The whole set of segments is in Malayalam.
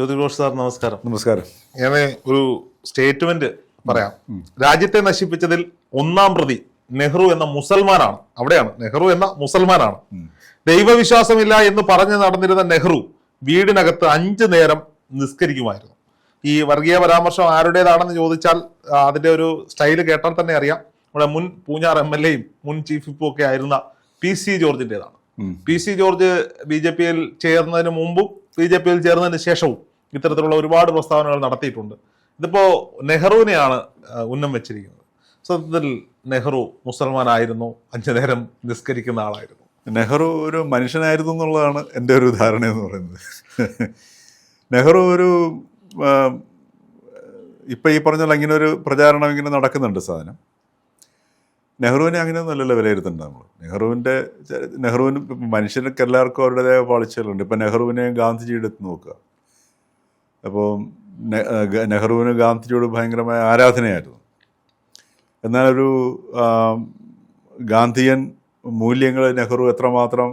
ജ്യോതിഘോഷ് സാർ നമസ്കാരം. നമസ്കാരം. ഞാൻ ഒരു സ്റ്റേറ്റ്മെന്റ് പറയാം. രാജ്യത്തെ നശിപ്പിച്ചതിൽ ഒന്നാം പ്രതി നെഹ്റു എന്ന മുസൽമാനാണ്. അവിടെയാണ്. നെഹ്റു എന്ന മുസൽമാനാണ്. ദൈവവിശ്വാസമില്ല എന്ന് പറഞ്ഞു നടന്നിരുന്ന നെഹ്റു വീടിനകത്ത് അഞ്ചു നേരം നിസ്കരിക്കുമായിരുന്നു. ഈ വർഗീയ പരാമർശം ആരുടേതാണെന്ന് ചോദിച്ചാൽ അതിന്റെ ഒരു സ്റ്റൈൽ കേട്ടാൽ തന്നെ അറിയാം. നമ്മുടെ മുൻ പൂഞ്ഞാർ എം എൽ എയും മുൻ ചീഫ് വിപ്പും ഒക്കെ ആയിരുന്ന P C ജോർജിന്റേതാണ്. P C George B J പിയിൽ ചേർന്നതിന് മുമ്പും ബി ജെ പിയിൽ ചേർന്നതിന് ശേഷവും ഇത്തരത്തിലുള്ള ഒരുപാട് പ്രസ്താവനകൾ നടത്തിയിട്ടുണ്ട്. ഇതിപ്പോ നെഹ്റുവിനെയാണ് ഉന്നം വെച്ചിരിക്കുന്നത്. സത്യത്തിൽ നെഹ്റു മുസൽമാനായിരുന്നു അഞ്ചു നേരം നിസ്കരിക്കുന്ന ആളായിരുന്നു. നെഹ്റു ഒരു മനുഷ്യനായിരുന്നു എന്നുള്ളതാണ് എന്റെ ഒരു ധാരണ എന്ന് പറയുന്നത്. നെഹ്റു ഒരു ഇപ്പം ഈ പറഞ്ഞ ഇങ്ങനെ ഒരു പ്രചാരണം ഇങ്ങനെ നടക്കുന്നുണ്ട് സാധനം. നെഹ്റുവിനെ അങ്ങനെയൊന്നും അല്ലല്ലോ വിലയിരുത്തേണ്ടത് നമ്മൾ നെഹ്റുവിന്റെ നെഹ്റുവിന് മനുഷ്യർക്ക് എല്ലാവർക്കും അവരുടേതായ പാളിച്ചകളുണ്ട്. ഇപ്പം നെഹ്റുവിനെയും ഗാന്ധിജിയുടെ എടുത്ത് നോക്കുക. അപ്പോൾ നെഹ്റുവിന് ഗാന്ധിജിയോട് ഭയങ്കരമായ ആരാധനയായിരുന്നു. എന്നാൽ ഒരു ഗാന്ധിയൻ മൂല്യങ്ങൾ നെഹ്റു എത്രമാത്രം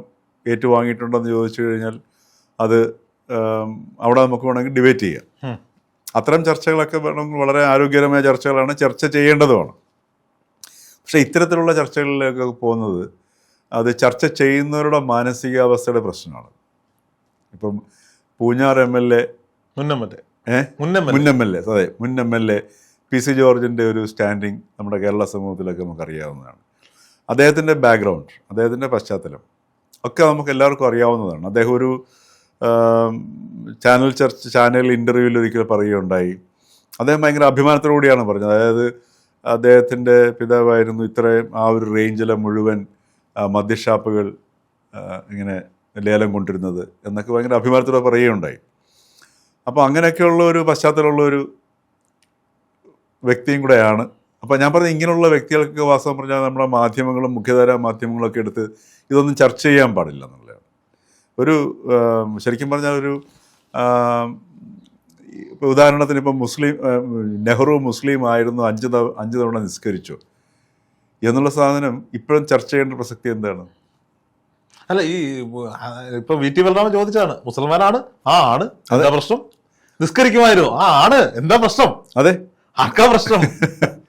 ഏറ്റുവാങ്ങിയിട്ടുണ്ടെന്ന് ചോദിച്ചു കഴിഞ്ഞാൽ അത് അവിടെ നമുക്ക് വേണമെങ്കിൽ ഡിബേറ്റ് ചെയ്യാം. അത്തരം ചർച്ചകളൊക്കെ വേണമെങ്കിൽ വളരെ ആരോഗ്യകരമായ ചർച്ചകളാണ് ചർച്ച ചെയ്യേണ്ടതുമാണ് പക്ഷേ ഇത്തരത്തിലുള്ള ചർച്ചകളിലേക്ക് പോകുന്നത് അത് ചർച്ച ചെയ്യുന്നവരുടെ മാനസികാവസ്ഥയുടെ പ്രശ്നമാണ്. ഇപ്പം പൂഞ്ഞാർ എം എൽ എ മുന്നമ്മത്തെ ഏഹ് മുന്നമ്മ മുൻ എം എൽ എ അതെ എ പി സി ജോർജിന്റെ ഒരു സ്റ്റാൻഡിങ് നമ്മുടെ കേരള സമൂഹത്തിലൊക്കെ നമുക്കറിയാവുന്നതാണ്. അദ്ദേഹത്തിന്റെ ബാക്ക്ഗ്രൗണ്ട് അദ്ദേഹത്തിന്റെ പശ്ചാത്തലം ഒക്കെ നമുക്ക് എല്ലാവർക്കും അറിയാവുന്നതാണ്. അദ്ദേഹം ഒരു ചാനൽ ചർച്ച ചാനൽ ഇന്റർവ്യൂവിൽ ഒരിക്കൽ പറയുകയുണ്ടായി. അദ്ദേഹം ഭയങ്കര അഭിമാനത്തോടുകൂടിയാണ് പറഞ്ഞത്. അതായത് അദ്ദേഹത്തിന്റെ പിതാവായിരുന്നു ഇത്രയും ആ ഒരു റേഞ്ചിലെ മുഴുവൻ മദ്യഷാപ്പുകൾ ഇങ്ങനെ ലേലം കൊണ്ടിരുന്നത് എന്നൊക്കെ ഭയങ്കര അഭിമാനത്തോടെ പറയുകയുണ്ടായി. അപ്പോൾ അങ്ങനെയൊക്കെയുള്ള ഒരു പശ്ചാത്തലമുള്ള ഒരു വ്യക്തിയും കൂടെയാണ്. അപ്പോൾ ഞാൻ പറഞ്ഞ ഇങ്ങനെയുള്ള വ്യക്തികൾക്ക് വാസ്തവം പറഞ്ഞാൽ നമ്മുടെ മാധ്യമങ്ങളും മുഖ്യധാര മാധ്യമങ്ങളൊക്കെ എടുത്ത് ഇതൊന്നും ചർച്ച ചെയ്യാൻ പാടില്ല എന്നുള്ളതാണ്. ഒരു ശരിക്കും പറഞ്ഞാൽ ഒരു ഇപ്പോൾ ഉദാഹരണത്തിന് ഇപ്പം മുസ്ലിം നെഹ്റു മുസ്ലിം ആയിരുന്നു അഞ്ച് തവണ അഞ്ച് തവണ നിസ്കരിച്ചു. എന്നുള്ള സാധനം ഇപ്പോഴും ചർച്ച ചെയ്യേണ്ട പ്രസക്തി എന്താണ്? അല്ല ഈ ഇപ്പൊ വി ടി ബലറാമൻ ചോദിച്ചാണ് മുസൽമാനാണ് ആ ആണ് എന്താ പ്രശ്നം? നിസ്കരിക്കുമായിരുന്നു. ആ ആണ്. എന്താ പ്രശ്നം? അതെ. അക്ക പ്രശ്നം?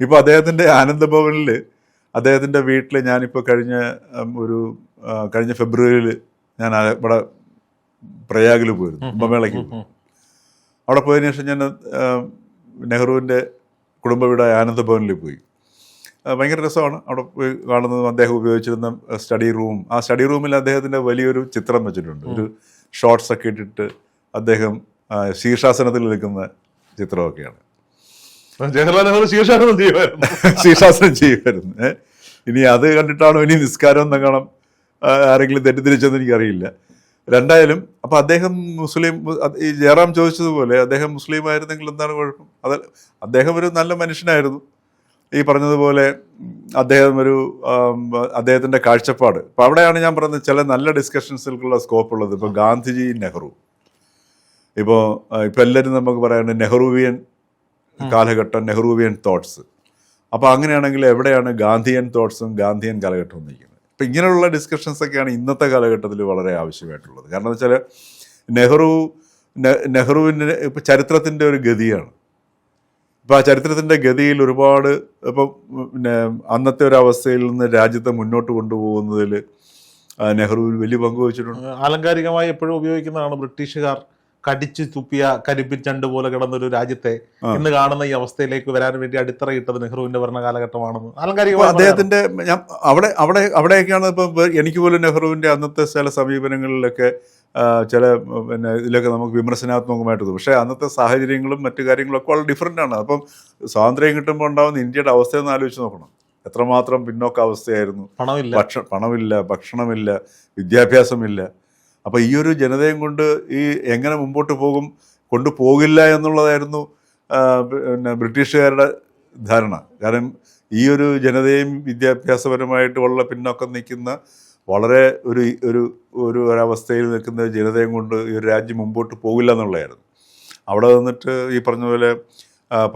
ഇപ്പൊ അദ്ദേഹത്തിന്റെ ആനന്ദഭവനിൽ അദ്ദേഹത്തിന്റെ വീട്ടിൽ ഞാനിപ്പോൾ കഴിഞ്ഞ ഒരു കഴിഞ്ഞ ഫെബ്രുവരിയിൽ ഞാൻ ഇവിടെ പ്രയാഗിൽ പോയിരുന്നു കുംഭമേളയ്ക്ക് അവിടെ പോയതിനു ശേഷം ഞാൻ നെഹ്റുവിന്റെ നെഹ്റുവിന്റെ കുടുംബ വീടായ ആനന്ദഭവനിൽ പോയി ഭയങ്കര രസമാണ് അവിടെ പോയി കാണുന്നത് അദ്ദേഹം ഉപയോഗിച്ചിരുന്ന സ്റ്റഡി റൂം ആ സ്റ്റഡി റൂമിൽ അദ്ദേഹത്തിന്റെ വലിയൊരു ചിത്രം വെച്ചിട്ടുണ്ട്. ഒരു ഷോർട്സ് ഒക്കെ ഇട്ടിട്ട് അദ്ദേഹം ശീർഷാസനത്തിൽ നിൽക്കുന്ന ചിത്രമൊക്കെയാണ്. ജവഹർലാൽ നെഹ്റു ശീർഷാസനം ചെയ്യുമായിരുന്നു. ശീർഷാസനം ചെയ്യുമായിരുന്നു? ഇനി അത് കണ്ടിട്ടാണോ ഇനി നിസ്കാരം എന്നങ്ങണം ആരെങ്കിലും തെറ്റിദ്ധരിച്ചെന്ന് എനിക്കറിയില്ല. രണ്ടായാലും അപ്പം അദ്ദേഹം മുസ്ലിം ഈ ജയറാം ചോദിച്ചതുപോലെ അദ്ദേഹം മുസ്ലിം ആയിരുന്നെങ്കിൽ എന്താണ് കുഴപ്പം? അത് അദ്ദേഹം ഒരു നല്ല മനുഷ്യനായിരുന്നു. ഈ പറഞ്ഞതുപോലെ അദ്ദേഹം ഒരു അദ്ദേഹത്തിന്റെ കാഴ്ചപ്പാട്. അപ്പം അവിടെയാണ് ഞാൻ പറഞ്ഞത് ചില നല്ല ഡിസ്കഷൻസിലുള്ള സ്കോപ്പ് ഉള്ളത്. ഇപ്പോൾ ഗാന്ധിജി നെഹ്റു. ഇപ്പോൾ ഇപ്പം എല്ലാവരും നമുക്ക് പറയാനുണ്ട് നെഹ്റുവിയൻ കാലഘട്ടം നെഹ്റുവിയൻ തോട്ട്സ്. അപ്പോൾ അങ്ങനെയാണെങ്കിൽ എവിടെയാണ് ഗാന്ധിയൻ തോട്ട്സും ഗാന്ധിയൻ കാലഘട്ടവും നിൽക്കുന്നത് അപ്പം ഇങ്ങനെയുള്ള ഡിസ്കഷൻസൊക്കെയാണ് ഇന്നത്തെ കാലഘട്ടത്തിൽ വളരെ ആവശ്യമായിട്ടുള്ളത്. കാരണം എന്ന് വെച്ചാൽ നെഹ്റു നെഹ്റുവിന്റെ ഇപ്പം ചരിത്രത്തിന്റെ ഒരു ഗതിയാണ്. ഇപ്പോൾ ആ ചരിത്രത്തിന്റെ ഗതിയിൽ ഒരുപാട് ഇപ്പം പിന്നെ അന്നത്തെ ഒരു അവസ്ഥയിൽ നിന്ന് രാജ്യത്തെ മുന്നോട്ട് കൊണ്ടുപോകുന്നതിൽ നെഹ്റുവിൽ വലിയ പങ്ക് വഹിച്ചിട്ടുണ്ട്. ആലങ്കാരികമായി എപ്പോഴും ഉപയോഗിക്കുന്നതാണ് ബ്രിട്ടീഷുകാർ. കടിച്ചു തുപ്പിയ കരിമ്പിൻ ചണ്ട് പോലെ കിടന്നൊരു രാജ്യത്തെ ഇന്ന് കാണുന്ന ഈ അവസ്ഥയിലേക്ക് വരാൻ വേണ്ടി അടിത്തറയിട്ടത് നെഹ്റുവിന്റെ ഭരണകാലഘട്ടമാണെന്ന്. അദ്ദേഹത്തിന്റെ ഞാൻ അവിടെ അവിടെ അവിടെയൊക്കെയാണ് ഇപ്പൊ എനിക്ക് പോലും നെഹ്റുവിന്റെ അന്നത്തെ ചില സമീപനങ്ങളിലൊക്കെ ചില പിന്നെ ഇതിലൊക്കെ നമുക്ക് വിമർശനാത്മകമായിട്ട് പക്ഷേ അന്നത്തെ സാഹചര്യങ്ങളും മറ്റു കാര്യങ്ങളൊക്കെ വളരെ ഡിഫറെന്റ് ആണ്. അപ്പം സ്വാതന്ത്ര്യം കിട്ടുമ്പോൾ ഉണ്ടാകുന്ന ഇന്ത്യയുടെ അവസ്ഥ ഒന്ന് ആലോചിച്ച് നോക്കണം. എത്രമാത്രം പിന്നോക്ക അവസ്ഥയായിരുന്നു പണമില്ല. ഭക്ഷ പണമില്ല ഭക്ഷണമില്ല വിദ്യാഭ്യാസമില്ല. അപ്പോൾ ഈ ഒരു ജനതയും കൊണ്ട് ഈ എങ്ങനെ മുമ്പോട്ട് പോകും കൊണ്ടുപോകില്ല എന്നുള്ളതായിരുന്നു പിന്നെ ബ്രിട്ടീഷുകാരുടെ ധാരണ. കാരണം ഈ ഒരു ജനതയും വിദ്യാഭ്യാസപരമായിട്ട് വളരെ പിന്നോക്കം നിൽക്കുന്ന വളരെ ഒരു ഒരു ഒരു ഒരവസ്ഥയിൽ നിൽക്കുന്ന ജനതയും കൊണ്ട് ഈ ഒരു രാജ്യം മുമ്പോട്ട് പോകില്ല എന്നുള്ളതായിരുന്നു. അവിടെ നിന്നിട്ട് ഈ പറഞ്ഞ പോലെ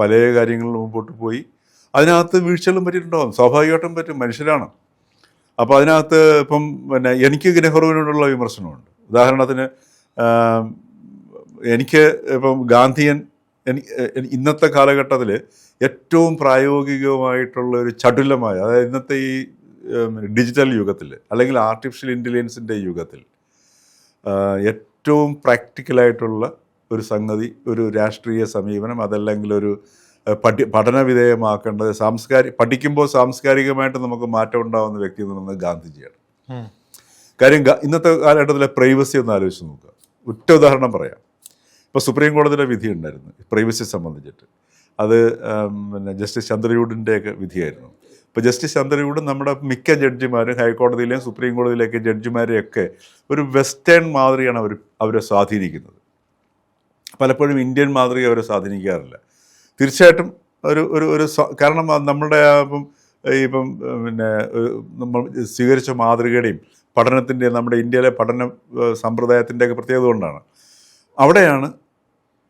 പല കാര്യങ്ങളിൽ മുമ്പോട്ട് പോയി. അതിനകത്ത് വീഴ്ചകളും പറ്റിയിട്ടുണ്ടാകും സ്വാഭാവികമായിട്ടും പറ്റും. മനുഷ്യരാണ്. അപ്പോൾ അതിനകത്ത് ഇപ്പം പിന്നെ എനിക്ക് നെഹ്റുവിനോടുള്ള വിമർശനമുണ്ട്. ഉദാഹരണത്തിന് എനിക്ക് ഇപ്പം ഗാന്ധിയൻ ഇന്നത്തെ കാലഘട്ടത്തിൽ ഏറ്റവും പ്രായോഗികമായിട്ടുള്ള ഒരു ചടുലമായ അതായത് ഇന്നത്തെ ഈ ഡിജിറ്റൽ യുഗത്തിൽ അല്ലെങ്കിൽ ആർട്ടിഫിഷ്യൽ ഇന്റലിജൻസിന്റെ യുഗത്തിൽ ഏറ്റവും പ്രാക്ടിക്കലായിട്ടുള്ള ഒരു സംഗതി ഒരു രാഷ്ട്രീയ സമീപനം അതല്ലെങ്കിൽ ഒരു പഠി പഠനവിധേയമാക്കേണ്ടത് സാംസ്കാരിക പഠിക്കുമ്പോൾ സാംസ്കാരികമായിട്ട് നമുക്ക് മാറ്റം ഉണ്ടാകുന്ന വ്യക്തി എന്ന് പറയുന്നത് ഗാന്ധിജിയാണ്. കാര്യം ഇന്നത്തെ കാലഘട്ടത്തിലെ പ്രൈവസി ഒന്ന് ആലോചിച്ച് നോക്കുക. ഒറ്റ ഉദാഹരണം പറയാം. ഇപ്പോൾ സുപ്രീം കോടതിയുടെ വിധി ഉണ്ടായിരുന്നു പ്രൈവസി സംബന്ധിച്ചിട്ട്. അത് പിന്നെ ജസ്റ്റിസ് ചന്ദ്രചൂഡിന്റെയൊക്കെ വിധിയായിരുന്നു. ഇപ്പോൾ ജസ്റ്റിസ് ചന്ദ്രചൂഡ് നമ്മുടെ മിക്ക ജഡ്ജിമാരും ഹൈക്കോടതിയിലെയും സുപ്രീം കോടതിയിലേക്ക് ജഡ്ജിമാരെയൊക്കെ ഒരു വെസ്റ്റേൺ മാതൃകയാണ് അവർ അവരെ സ്വാധീനിക്കുന്നത്. പലപ്പോഴും ഇന്ത്യൻ മാതൃക അവരെ സ്വാധീനിക്കാറില്ല. തീർച്ചയായിട്ടും ഒരു ഒരു ഒരു കാരണം നമ്മളുടെ ഇപ്പം ഇപ്പം പിന്നെ നമ്മൾ സ്വീകരിച്ച മാതൃകയുടെയും പഠനത്തിന്റെയും നമ്മുടെ ഇന്ത്യയിലെ പഠന സമ്പ്രദായത്തിന്റെയൊക്കെ പ്രത്യേകത കൊണ്ടാണ്. അവിടെയാണ്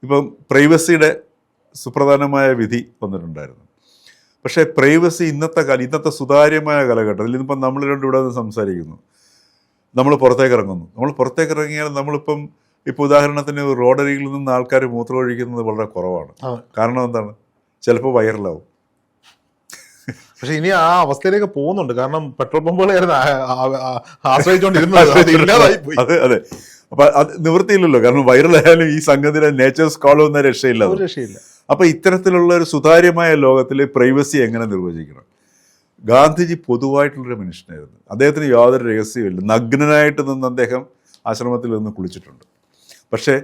ഇപ്പം പ്രൈവസിയുടെ സുപ്രധാനമായ വിധി വന്നിട്ടുണ്ടായിരുന്നു പക്ഷേ പ്രൈവസി ഇന്നത്തെ കാലം ഇന്നത്തെ സുതാര്യമായ കാലഘട്ടത്തിൽ ഇന്നിപ്പം നമ്മൾ രണ്ടും ഇവിടെ നിന്ന് സംസാരിക്കുന്നു. നമ്മൾ പുറത്തേക്ക് ഇറങ്ങുന്നു. നമ്മൾ പുറത്തേക്ക് ഇറങ്ങിയാൽ നമ്മളിപ്പം ഇപ്പോൾ ഉദാഹരണത്തിന് റോഡരികിൽ നിന്ന് ആൾക്കാർ മൂത്രമൊഴിക്കുന്നത് വളരെ കുറവാണ്. കാരണം എന്താണ്? ചിലപ്പോൾ വൈറലാവും. പക്ഷെ ഇനി ആ അവസ്ഥയിലേക്ക് പോകുന്നുണ്ട്. കാരണം പെട്രോൾ പമ്പുകളായിരുന്നു ആശ്രയിച്ചുകൊണ്ടിരുന്നത് ഇല്ലാതായി പോയി അതെ അതെ അപ്പൊ അത് നിവൃത്തിയില്ലല്ലോ. കാരണം വൈറലായാലും ഈ സംഗതിയുടെ നേച്ചേഴ്സ് കോൾ എന്ന രക്ഷയില്ല രക്ഷയില്ല. അപ്പൊ ഇത്തരത്തിലുള്ള ഒരു സുതാര്യമായ ലോകത്തിൽ പ്രൈവസി എങ്ങനെ നിർവചിക്കണം? ഗാന്ധിജി പൊതുവായിട്ടുള്ളൊരു മനുഷ്യനായിരുന്നു. അദ്ദേഹത്തിന് യാതൊരു രഹസ്യമില്ല നഗ്നനായിട്ട് നിന്ന് അദ്ദേഹം ആശ്രമത്തിൽ നിന്ന് കുളിച്ചിട്ടുണ്ട്. പക്ഷേ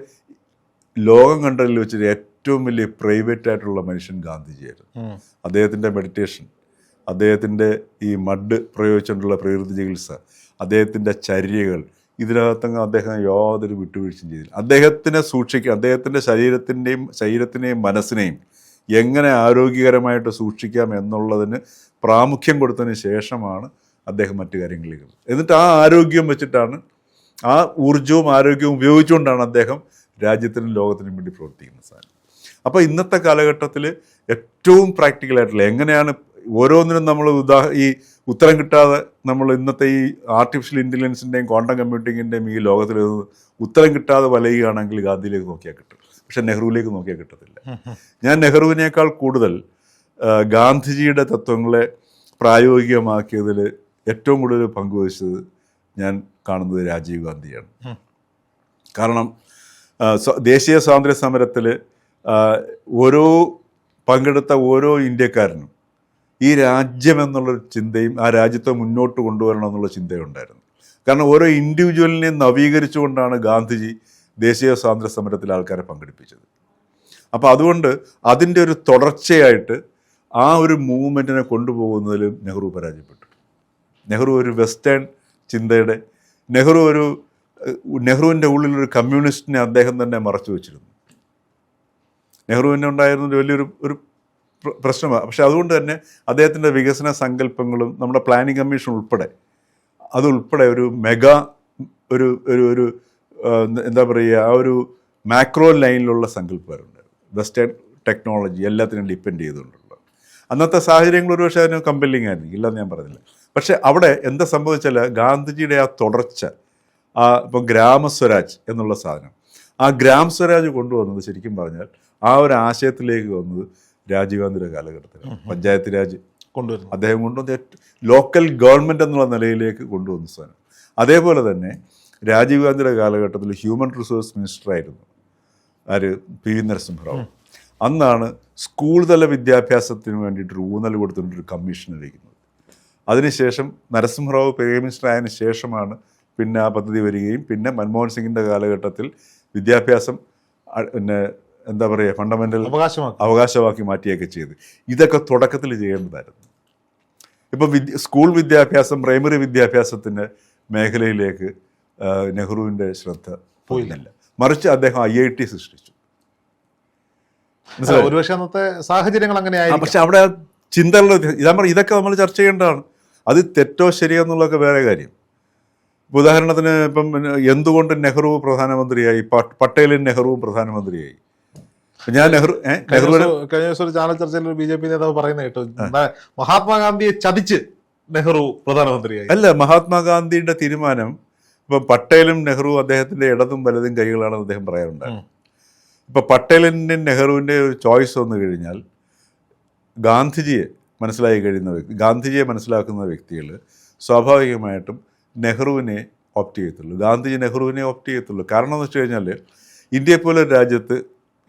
ലോകം കണ്ടതിൽ വെച്ചിട്ട് ഏറ്റവും വലിയ പ്രൈവറ്റ് ആയിട്ടുള്ള മനുഷ്യൻ ഗാന്ധിജിയായിരുന്നു. അദ്ദേഹത്തിന്റെ മെഡിറ്റേഷൻ അദ്ദേഹത്തിന്റെ ഈ മഡ് പ്രയോഗിച്ചുകൊണ്ടുള്ള പ്രകൃതി ചികിത്സ അദ്ദേഹത്തിന്റെ ചര്യകൾ ഇതിനകത്തങ്ങ് അദ്ദേഹം യാതൊരു വിട്ടുവീഴ്ചയും ചെയ്തില്ല. അദ്ദേഹത്തിനെ സൂക്ഷിക്കുക അദ്ദേഹത്തിന്റെ ശരീരത്തിന്റെയും ശരീരത്തിനെയും മനസ്സിനെയും എങ്ങനെ ആരോഗ്യകരമായിട്ട് സൂക്ഷിക്കാം എന്നുള്ളതിന് പ്രാമുഖ്യം കൊടുത്തതിന് ശേഷമാണ് അദ്ദേഹം മറ്റു കാര്യങ്ങളിലേക്ക് എന്നിട്ട് ആ ആരോഗ്യം വെച്ചിട്ടാണ് ആ ഊർജവും ആരോഗ്യവും ഉപയോഗിച്ചുകൊണ്ടാണ് അദ്ദേഹം രാജ്യത്തിനും ലോകത്തിനും വേണ്ടി പ്രവർത്തിക്കുന്നത് സാധനം അപ്പോൾ ഇന്നത്തെ കാലഘട്ടത്തിൽ ഏറ്റവും പ്രാക്ടിക്കലായിട്ടുള്ള എങ്ങനെയാണ് ഓരോന്നിനും നമ്മൾ ഉദാ ഈ ഉത്തരം കിട്ടാതെ നമ്മൾ ഇന്നത്തെ ഈ ആർട്ടിഫിഷ്യൽ ഇന്റലിജൻസിന്റെയും ക്വാണ്ടം കമ്പ്യൂട്ടിങ്ങിന്റെയും ഈ ലോകത്തിൽ ഉത്തരം കിട്ടാതെ വലയുകയാണെങ്കിൽ ഗാന്ധിയിലേക്ക് നോക്കിയാൽ കിട്ടും. പക്ഷെ നെഹ്റുവിലേക്ക് നോക്കിയാൽ കിട്ടത്തില്ല. ഞാൻ നെഹ്റുവിനേക്കാൾ കൂടുതൽ ഗാന്ധിജിയുടെ തത്വങ്ങളെ പ്രായോഗികമാക്കിയതിൽ ഏറ്റവും കൂടുതൽ പങ്കുവഹിച്ചത് ഞാൻ കാണുന്നത് രാജീവ് ഗാന്ധിയാണ്. കാരണം ദേശീയ സ്വാതന്ത്ര്യ സമരത്തിൽ ഓരോ പങ്കെടുത്ത ഓരോ ഇന്ത്യക്കാരനും ഈ രാജ്യം എന്നുള്ളൊരു ചിന്തയും ആ രാജ്യത്തെ മുന്നോട്ട് കൊണ്ടുവരണം എന്നുള്ള ചിന്തയുണ്ടായിരുന്നു കാരണം ഓരോ ഇൻഡിവിജ്വലിനെയും നവീകരിച്ചുകൊണ്ടാണ് ഗാന്ധിജി ദേശീയ സ്വാതന്ത്ര്യ സമരത്തിൽ ആൾക്കാരെ പങ്കെടുപ്പിച്ചത്. അപ്പോൾ അതുകൊണ്ട് അതിന്റെ ഒരു തുടർച്ചയായിട്ട് ആ ഒരു മൂവ്മെന്റിനെ കൊണ്ടുപോകുന്നതിലും നെഹ്റു പരാജയപ്പെട്ടു. നെഹ്റു ഒരു വെസ്റ്റേൺ ചിന്തയുടെ നെഹ്റു ഒരു നെഹ്റുവിന്റെ ഉള്ളിലൊരു കമ്മ്യൂണിസ്റ്റിനെ അദ്ദേഹം തന്നെ മറച്ചു വെച്ചിരുന്നു നെഹ്റുവിന് ഉണ്ടായിരുന്ന വലിയൊരു ഒരു പ്രശ്നമാണ് പക്ഷെ അതുകൊണ്ട് തന്നെ അദ്ദേഹത്തിന്റെ വികസന സങ്കല്പങ്ങളും നമ്മുടെ പ്ലാനിംഗ് കമ്മീഷൻ ഉൾപ്പെടെ അതുൾപ്പെടെ ഒരു മെഗാ ഒരു ഒരു ഒരു എന്താ പറയുക ആ ഒരു മാക്രോ ലൈനിലുള്ള സങ്കല്പമാരുണ്ട് വെസ്റ്റേൺ ടെക്നോളജി എല്ലാത്തിനും ഡിപ്പെൻഡ് ചെയ്തുകൊണ്ടുള്ള. അന്നത്തെ സാഹചര്യങ്ങൾ ഒരു പക്ഷേ അതിന് കമ്പല്ലിങ് ആയിരുന്നു. ഇല്ലെന്ന് ഞാൻ പറഞ്ഞില്ല. പക്ഷെ അവിടെ എന്താ സംഭവിച്ചാൽ ഗാന്ധിജിയുടെ ആ തുടർച്ച ആ ഇപ്പം ഗ്രാമസ്വരാജ് എന്നുള്ള സാധനം ആ ഗ്രാമസ്വരാജ് കൊണ്ടുവന്നത് ശരിക്കും പറഞ്ഞാൽ ആ ഒരു ആശയത്തിലേക്ക് വന്നത് രാജീവ് ഗാന്ധിയുടെ കാലഘട്ടത്തിൽ പഞ്ചായത്ത് രാജ് കൊണ്ടുവരുന്നു. അദ്ദേഹം കൊണ്ടുവന്ന ലോക്കൽ ഗവൺമെന്റ് എന്നുള്ള നിലയിലേക്ക് കൊണ്ടുവന്ന സാധനം. അതേപോലെ തന്നെ രാജീവ് ഗാന്ധിയുടെ കാലഘട്ടത്തിൽ ഹ്യൂമൻ റിസോഴ്സ് മിനിസ്റ്റർ ആയിരുന്നു. ആര്? P V Narasimha Rao. അന്നാണ് സ്കൂൾ തല വിദ്യാഭ്യാസത്തിന് വേണ്ടിയിട്ട് ഊന്നൽ കൊടുത്തിട്ടൊരു കമ്മീഷൻ ഇരിക്കുന്നത്. അതിനുശേഷം നരസിംഹറാവു പ്രൈം മിനിസ്റ്റർ ആയതിനു ശേഷമാണ് പിന്നെ ആ പദ്ധതി വരികയും പിന്നെ മൻമോഹൻ സിംഗിന്റെ കാലഘട്ടത്തിൽ വിദ്യാഭ്യാസം പിന്നെ എന്താ പറയുക ഫണ്ടമെന്റൽ അവകാശമാക്കി. അവകാശമാക്കി മാറ്റിയൊക്കെ ചെയ്ത്. ഇതൊക്കെ തുടക്കത്തിൽ ചെയ്യേണ്ടതായിരുന്നു. ഇപ്പോൾ വിദ്യ സ്കൂൾ വിദ്യാഭ്യാസം പ്രൈമറി വിദ്യാഭ്യാസത്തിന്റെ മേഖലയിലേക്ക് നെഹ്റുവിന്റെ ശ്രദ്ധ പോയില്ല. മറിച്ച് അദ്ദേഹം ഐ ഐ ടി സൃഷ്ടിച്ചു? ഒരുപക്ഷെ അന്നത്തെ സാഹചര്യങ്ങൾ അങ്ങനെ ആ, ആയിരിക്കും. പക്ഷെ അവിടെ ചിന്തകളുടെ ഇതാ ഇതൊക്കെ നമ്മൾ ചർച്ച ചെയ്യേണ്ടതാണ്. അത് തെറ്റോ ശരിയോ എന്നുള്ളതൊക്കെ വേറെ കാര്യം. ഉദാഹരണത്തിന് ഇപ്പം എന്തുകൊണ്ട് നെഹ്റു പ്രധാനമന്ത്രിയായി പട്ടേലും നെഹ്റുവും പ്രധാനമന്ത്രിയായി? ഞാൻ നെഹ്റു നെഹ്റു കഴിഞ്ഞ ദിവസം ഒരു ചാനൽ ചർച്ചയിൽ ഒരു ബി ജെ പി നേതാവ് പറയുന്ന കേട്ടോ. മഹാത്മാഗാന്ധിയെ ചതിച്ച് നെഹ്റു പ്രധാനമന്ത്രിയായി. അല്ല മഹാത്മാഗാന്ധിയുടെ തീരുമാനം ഇപ്പം പട്ടേലും നെഹ്റു അദ്ദേഹത്തിന്റെ ഇടതും വലതും കൈകളാണെന്ന് അദ്ദേഹം പറയാറുണ്ട്. ഇപ്പൊ പട്ടേലിന്റെ നെഹ്റുവിന്റെ ഒരു ചോയ്സ് വന്നു കഴിഞ്ഞാൽ ഗാന്ധിജിയെ മനസ്സിലായി കഴിയുന്ന വ്യക്തി ഗാന്ധിജിയെ മനസ്സിലാക്കുന്ന വ്യക്തികൾ സ്വാഭാവികമായിട്ടും നെഹ്റുവിനെ ഓപ്റ്റ് ചെയ്യത്തുള്ളൂ. ഗാന്ധിജി നെഹ്റുവിനെ ഓപ്റ്റ് ചെയ്യത്തുള്ളൂ. കാരണം എന്ന് വെച്ച് കഴിഞ്ഞാൽ ഇന്ത്യയെ പോലെ ഒരു രാജ്യത്ത്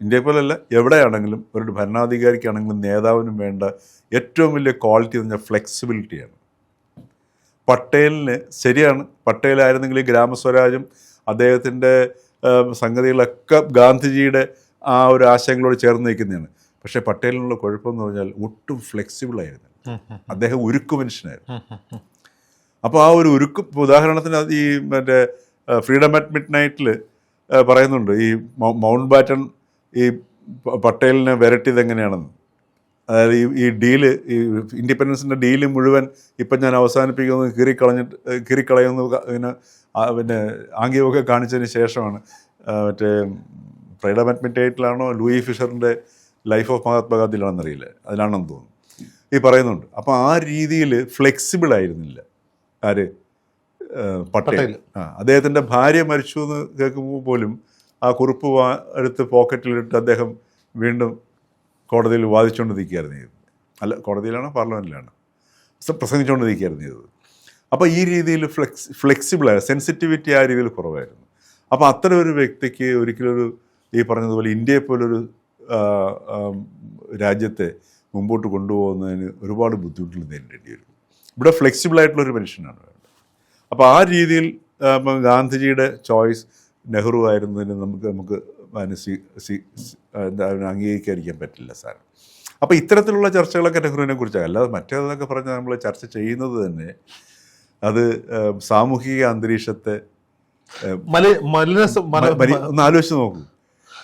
ഇന്ത്യയെ പോലെയല്ല എവിടെയാണെങ്കിലും ഒരു ഭരണാധികാരിക്കാണെങ്കിലും നേതാവിനും വേണ്ട ഏറ്റവും വലിയ ക്വാളിറ്റി എന്ന് പറഞ്ഞാൽ ഫ്ലെക്സിബിലിറ്റിയാണ് പട്ടേലിന് ശരിയാണ്. പട്ടേലായിരുന്നെങ്കിൽ ഗ്രാമസ്വരാജും അദ്ദേഹത്തിന്റെ സംഗതികളൊക്കെ ഗാന്ധിജിയുടെ ആ ഒരു ആശയങ്ങളോട് ചേർന്ന് നിൽക്കുന്നതാണ്. പക്ഷേ പട്ടേലിനുള്ള കുഴപ്പമെന്ന് പറഞ്ഞാൽ ഒട്ടും ഫ്ലെക്സിബിൾ ആയിരുന്നു അദ്ദേഹം ഉരുക്കു മനുഷ്യനായിരുന്നു. അപ്പോൾ ആ ഒരു ഉരുക്ക് ഉദാഹരണത്തിന് ഈ മറ്റേ ഫ്രീഡം അറ്റ് മിഡ് നൈറ്റിൽ പറയുന്നുണ്ട്. ഈ മൗണ്ട് ബാറ്റൺ ഈ പട്ടേലിന് പട്ടേലിനെ വിരട്ടിയത് എങ്ങനെയാണെന്ന്? അതായത് ഈ ഈ ഡീൽ ഈ ഇൻഡിപെൻഡൻസിന്റെ ഡീൽ മുഴുവൻ ഇപ്പം ഞാൻ അവസാനിപ്പിക്കുന്നത് കീറിക്കളഞ്ഞിട്ട് കളഞ്ഞിട്ട് കീറിക്കളയുന്നു പിന്നെ പിന്നെ ആംഗ്യമൊക്കെ കാണിച്ചതിന് ശേഷമാണ്. മറ്റേ ഫ്രൈഡം അമെൻമെന്റേറ്റിലാണോ ലൂയി ഫിഷറിന്റെ ലൈഫ് ഓഫ് മഹാത്മാഗാന്ധിയിലാണെന്നറിയില്ല അതിലാണെന്ന് തോന്നുന്നു. ഈ പറയുന്നുണ്ട്. അപ്പോൾ ആ രീതിയിൽ ഫ്ലെക്സിബിൾ ആയിരുന്നില്ല. ആര്? പട്ടേൽ. ആ അദ്ദേഹത്തിന്റെ ഭാര്യ മരിച്ചു എന്ന് കേൾക്കുമ്പോൾ പോലും ആ കുറിപ്പ് എടുത്ത് പോക്കറ്റിലിട്ട് അദ്ദേഹം വീണ്ടും കോടതിയിൽ വാദിച്ചുകൊണ്ട് നിൽക്കുകയായിരുന്നു ചെയ്തത്. അല്ല കോടതിയിലാണോ പാർലമെന്റിലാണോ പ്രസംഗിച്ചുകൊണ്ട് നിൽക്കുകയായിരുന്നു ചെയ്തത്. അപ്പോൾ ഈ രീതിയിൽ ഫ്ലെക്സ് ഫ്ലെക്സിബിളായ സെൻസിറ്റിവിറ്റി ആ രീതിയിൽ കുറവായിരുന്നു. അപ്പോൾ അത്തരം ഒരു വ്യക്തിക്ക് ഒരിക്കലും ഒരു ഈ പറഞ്ഞതുപോലെ ഇന്ത്യയെ പോലൊരു രാജ്യത്തെ മുമ്പോട്ട് കൊണ്ടുപോകുന്നതിന് ഒരുപാട് ബുദ്ധിമുട്ടുകൾ നേരിടേണ്ടി വരും. ഇവിടെ ഫ്ലെക്സിബിൾ ആയിട്ടുള്ള ഒരു മനുഷ്യനാണ് വേണ്ടത്. അപ്പോൾ ആ രീതിയിൽ ഗാന്ധിജിയുടെ ചോയ്സ് നെഹ്റു ആയിരുന്നതിന് നമുക്ക് നമുക്ക് അതിന് സി അതിനെ അംഗീകരിക്കാതിരിക്കാൻ പറ്റില്ല സാർ. അപ്പോൾ ഇത്തരത്തിലുള്ള ചർച്ചകളൊക്കെ നെഹ്റുവിനെ കുറിച്ചാണ്. അല്ലാതെ മറ്റേതെന്നൊക്കെ പറഞ്ഞാൽ നമ്മൾ ചർച്ച ചെയ്യുന്നത് തന്നെ അത് സാമൂഹിക അന്തരീക്ഷത്തെ ഒന്ന് ആലോചിച്ച് നോക്കൂ.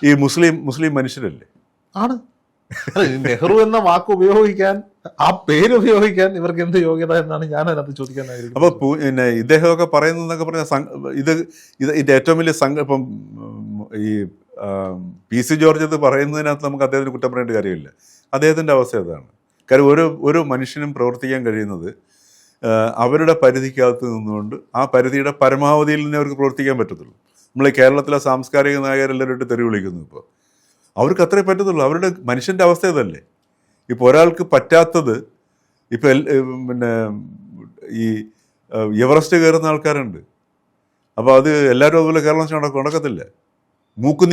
ഈ മുസ്ലിം മുസ്ലിം മനുഷ്യരല്ലേ? ആണ്. നെഹ്റു എന്ന വാക്ക് ഉപയോഗിക്കാൻ ആ പേര് ഉപയോഗിക്കാൻ ഇവർക്ക് എന്ത് യോഗ്യത എന്നാണ് ഞാൻ അതിനകത്ത് ചോദിക്കാൻ അപ്പോൾ പിന്നെ ഇദ്ദേഹമൊക്കെ പറയുന്നതെന്നൊക്കെ പറഞ്ഞാൽ സം- ഇത് ഇത് ഇതിന്റെ ഏറ്റവും വലിയ സംഘ ഇപ്പം ഈ പി സി ജോർജ് ഇത് പറയുന്നതിനകത്ത് നമുക്ക് അദ്ദേഹത്തിന് കുറ്റം പറയേണ്ട കാര്യമില്ല. അദ്ദേഹത്തിന്റെ അവസ്ഥ അതാണ്. കാര്യം ഒരു ഒരു മനുഷ്യനും പ്രവർത്തിക്കാൻ കഴിയുന്നത് അവരുടെ പരിധിക്കകത്ത് നിന്നുകൊണ്ട് ആ പരിധിയുടെ പരമാവധിയിൽ നിന്ന് അവർക്ക് പ്രവർത്തിക്കാൻ പറ്റത്തുള്ളൂ. നമ്മൾ കേരളത്തിലെ സാംസ്കാരിക നായകരെല്ലാവരും ഇട്ട് തെറി വിളിക്കുന്നു ഇപ്പോൾ അവർക്ക് അത്രേ പറ്റത്തുള്ളൂ. അവരുടെ മനുഷ്യന്റെ അവസ്ഥ ഇതല്ലേ? ഇപ്പോൾ ഒരാൾക്ക് പറ്റാത്തത് ഇപ്പോൾ പിന്നെ ഈ എവറസ്റ്റ് കയറുന്ന ആൾക്കാരുണ്ട്. അപ്പോൾ അത് എല്ലാവരും അതുപോലെ കേരളം നടക്കും? നടക്കത്തില്ല.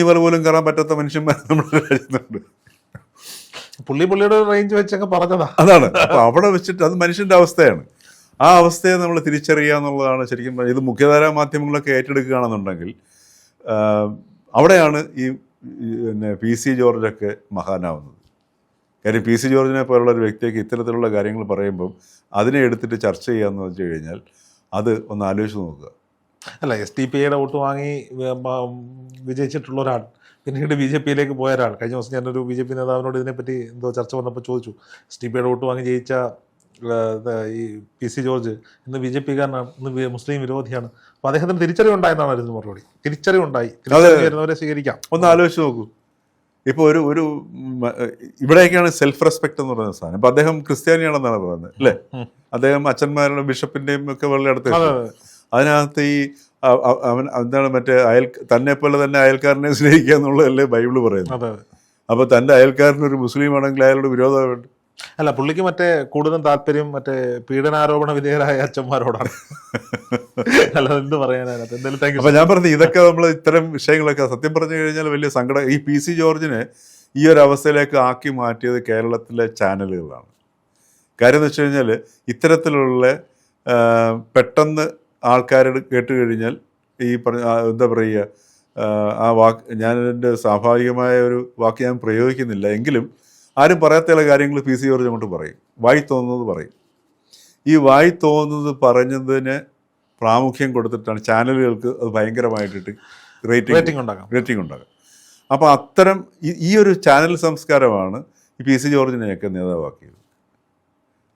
പോലെ പോലും കയറാൻ പറ്റാത്ത മനുഷ്യന്മാർ നമ്മുടെ രാജ്യത്തുണ്ട്. പുള്ളി പുള്ളിയുടെ റേഞ്ച് വെച്ചൊക്കെ പറഞ്ഞതാ. അതാണ്. അപ്പോൾ അവിടെ വെച്ചിട്ട് അത് മനുഷ്യന്റെ അവസ്ഥയാണ്. ആ അവസ്ഥയെ നമ്മൾ തിരിച്ചറിയുക എന്നുള്ളതാണ് ശരിക്കും ഇത് മുഖ്യധാരാ മാധ്യമങ്ങളൊക്കെ ഏറ്റെടുക്കുകയാണെന്നുണ്ടെങ്കിൽ അവിടെയാണ് ഈ പിന്നെ പി സി ജോർജൊക്കെ മഹാനാവുന്നത്. കാര്യം പി സി ജോർജിനെ പോലുള്ള ഒരു വ്യക്തിക്ക് ഇത്തരത്തിലുള്ള കാര്യങ്ങൾ പറയുമ്പം അതിനെ എടുത്തിട്ട് ചർച്ച ചെയ്യാന്ന് വെച്ച് കഴിഞ്ഞാൽ അത് ഒന്ന് ആലോചിച്ച് നോക്കുക. അല്ല എസ് ടി പി ഐയുടെ വോട്ട് വാങ്ങി വിജയിച്ചിട്ടുള്ള ഒരാൾ പിന്നീട് ബി ജെ പിയിലേക്ക് പോയ ഒരാൾ. കഴിഞ്ഞ ദിവസം ഞാനൊരു ബി ജെ പി നേതാവിനോട് ഇതിനെപ്പറ്റി എന്തോ ചർച്ച വന്നപ്പോൾ ചോദിച്ചു എസ് ടി പി ഐയുടെ വോട്ട് വാങ്ങി ജയിച്ച ഈ പി സി ജോർജ് ഇന്ന് ബി ജെ പിക്കാരനാണ് ഇന്ന് മുസ്ലിം വിരോധിയാണ്. അപ്പൊ അദ്ദേഹത്തിന് തിരിച്ചറിവുണ്ടായെന്നാണ് അതിന് മറുപടി. തിരിച്ചറിവുണ്ടായി തിരിച്ചറിവ് വരുന്നവരെ സ്വീകരിക്കാം. ഒന്ന് ആലോചിച്ച് നോക്കൂ. ഇപ്പോൾ ഒരു ഒരു ഇവിടെയൊക്കെയാണ് സെൽഫ് റെസ്പെക്ട് എന്ന് പറയുന്ന സാധനം. ഇപ്പം അദ്ദേഹം ക്രിസ്ത്യാനിയാണെന്നാണ് പറയുന്നത് അല്ലേ? അദ്ദേഹം അച്ഛന്മാരുടെ ബിഷപ്പിന്റെയും ഒക്കെ വെള്ളം അടുത്ത്. അതിനകത്ത് ഈ അവൻ എന്താണ് മറ്റേ അയൽ തന്നെ പോലെ തന്നെ അയൽക്കാരനെ സ്നേഹിക്കുക എന്നുള്ളതല്ലേ ബൈബിൾ പറയുന്നത്? അപ്പോൾ തന്റെ അയൽക്കാരൻ ഒരു മുസ്ലിം ആണെങ്കിൽ അയാളോട് വിരോധമുണ്ട് അല്ല പുള്ളിക്ക് മറ്റേ കൂടുതലും താല്പര്യം മറ്റേ പീഡനാരോപണ വിധേയരായ അച്ഛന്മാരോടാണ്. അല്ല എന്ത് പറയാനാണ് എന്തായാലും അപ്പൊ ഞാൻ പറഞ്ഞു ഇതൊക്കെ നമ്മൾ ഇത്തരം വിഷയങ്ങളൊക്കെ സത്യം പറഞ്ഞു കഴിഞ്ഞാൽ വലിയ സങ്കടം. ഈ പി സി ജോർജിനെ ഈ ഒരു അവസ്ഥയിലേക്ക് ആക്കി മാറ്റിയത് കേരളത്തിലെ ചാനലുകളാണ്. കാര്യം എന്ന് വെച്ച് കഴിഞ്ഞാൽ ഇത്തരത്തിലുള്ള പെട്ടെന്ന് ആൾക്കാരോട് കേട്ട് കഴിഞ്ഞാൽ ഈ പറഞ്ഞ എന്താ പറയുക ആ, ആ വാക്ക് ഞാൻ എന്റെ സ്വാഭാവികമായ ഒരു വാക്ക് ഞാൻ പ്രയോഗിക്കുന്നില്ല. എങ്കിലും ആരും പറയാത്ത ചില കാര്യങ്ങൾ പി സി ജോർജ് അങ്ങോട്ട് പറയും. വായി തോന്നുന്നത് പറയും. ഈ വായി തോന്നുന്നത് പറഞ്ഞതിന് പ്രാമുഖ്യം കൊടുത്തിട്ടാണ് ചാനലുകൾക്ക് അത് ഭയങ്കരമായിട്ടിട്ട് റേറ്റിംഗ് റേറ്റിംഗ് ഉണ്ടാകാം റേറ്റിംഗ് ഉണ്ടാകാം അപ്പോൾ അത്തരം ഈ- ഒരു ചാനൽ സംസ്കാരമാണ് ഈ പി സി ജോർജിനെയൊക്കെ നേതാവാക്കിയത്.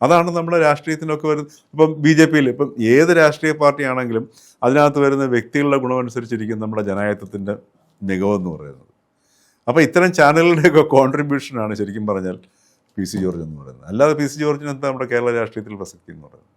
അതാണ് നമ്മുടെ രാഷ്ട്രീയത്തിനൊക്കെ വരുന്ന ഇപ്പം ബി ജെ പിയിൽ ഇപ്പം ഏത് രാഷ്ട്രീയ പാർട്ടിയാണെങ്കിലും അതിനകത്ത് വരുന്ന വ്യക്തികളുടെ ഗുണമനുസരിച്ചിരിക്കും നമ്മുടെ ജനായത്വത്തിന്റെ മികവെന്ന് പറയുന്നത്. അപ്പോൾ ഇത്തരം ചാനലുകളുടെയൊക്കെ കോൺട്രിബ്യൂഷനാണ് ശരിക്കും പറഞ്ഞാൽ പി സി ജോർജ് എന്ന് പറയുന്നത്. അല്ലാതെ പി സി ജോർജിന് എന്താ നമ്മുടെ കേരള രാഷ്ട്രീയത്തിൽ പ്രസക്തി എന്ന് പറയുന്നത്?